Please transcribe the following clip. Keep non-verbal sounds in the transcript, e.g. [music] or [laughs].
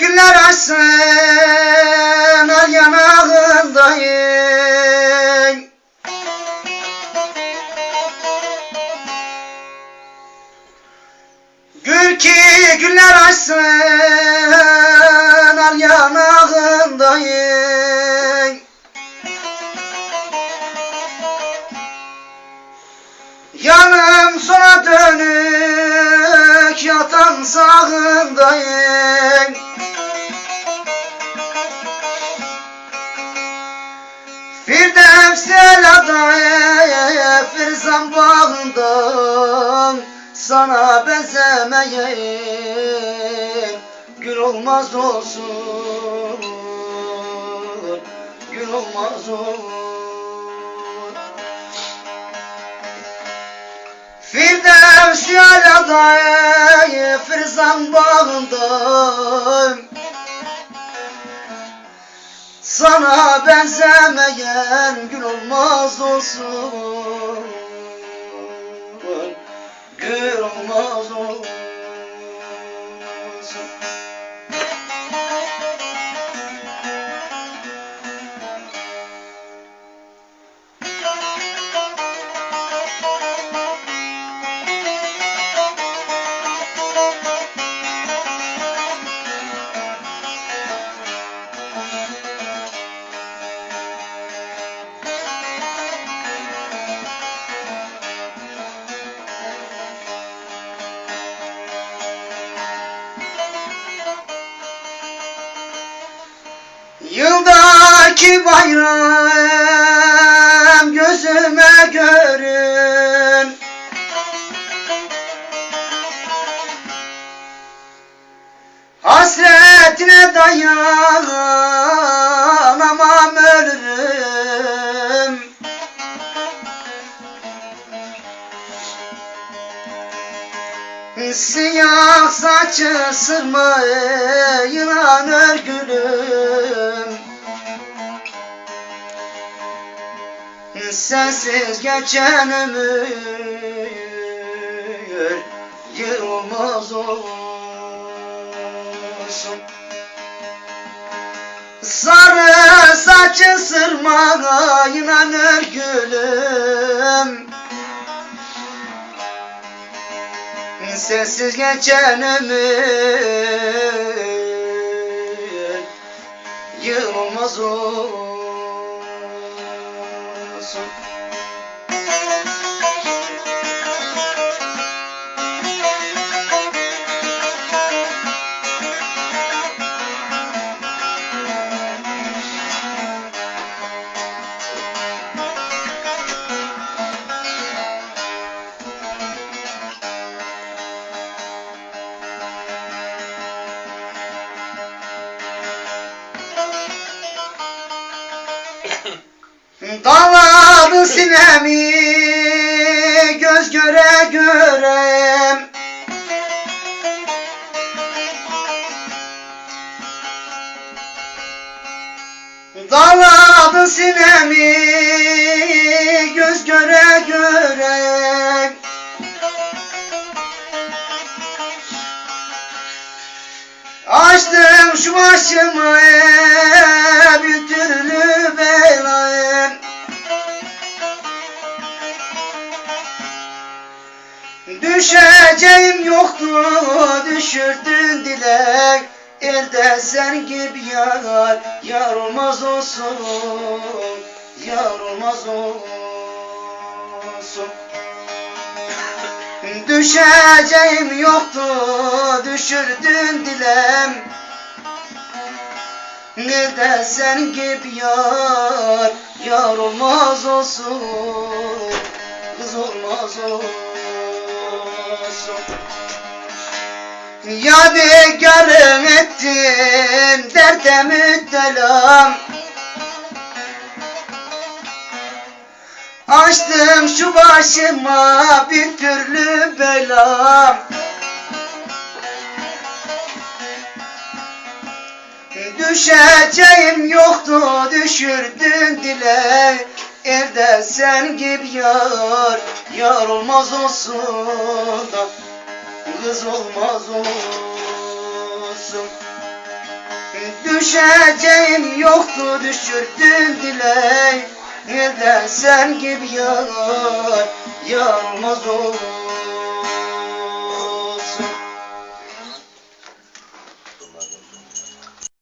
güller açsın al yanağındayım. Gül ki güller açsın al yanağındayım. Yanım sona dönük yatan sağındayım olmaz olsun Gül olmaz olsun. Firdevs adaya Firzan bağından. Sana benzemeyen gül olmaz olsun. Gül olmaz olsun Yıldaki bayram gözüme görün. Hasretine dayanamam Siyah saçı sırma yılan örgülüm Sensiz geçen ömür yılmaz olsun. Sarı saçı sırma Sessiz geçen ömür Yılmaz olsun Dağladı sinemi göz göre göre. Dağladı sinemi göz göre göre. Açtım şu başımı bir türlü belayım Düşeceğim yoktu düşürdün dilek. Elde sen gibi yar Yar olmaz olsun Yar olmaz olsun. [laughs] Düşeceğim yoktu düşürdün dilem. Nerede sen gibi yar Yar olmaz olsun Kız olmaz olsun Yadigarım ettin derde müptelam. Açtım şu başıma bir türlü belam. Düşeceğim yoktu düşürdün dile. Elde sen gibi yar Yar olmaz olsun da Kız olmaz olsun. Düşeceğim yoktu düşürdün dile Elde sen gibi yar Yar olmaz olur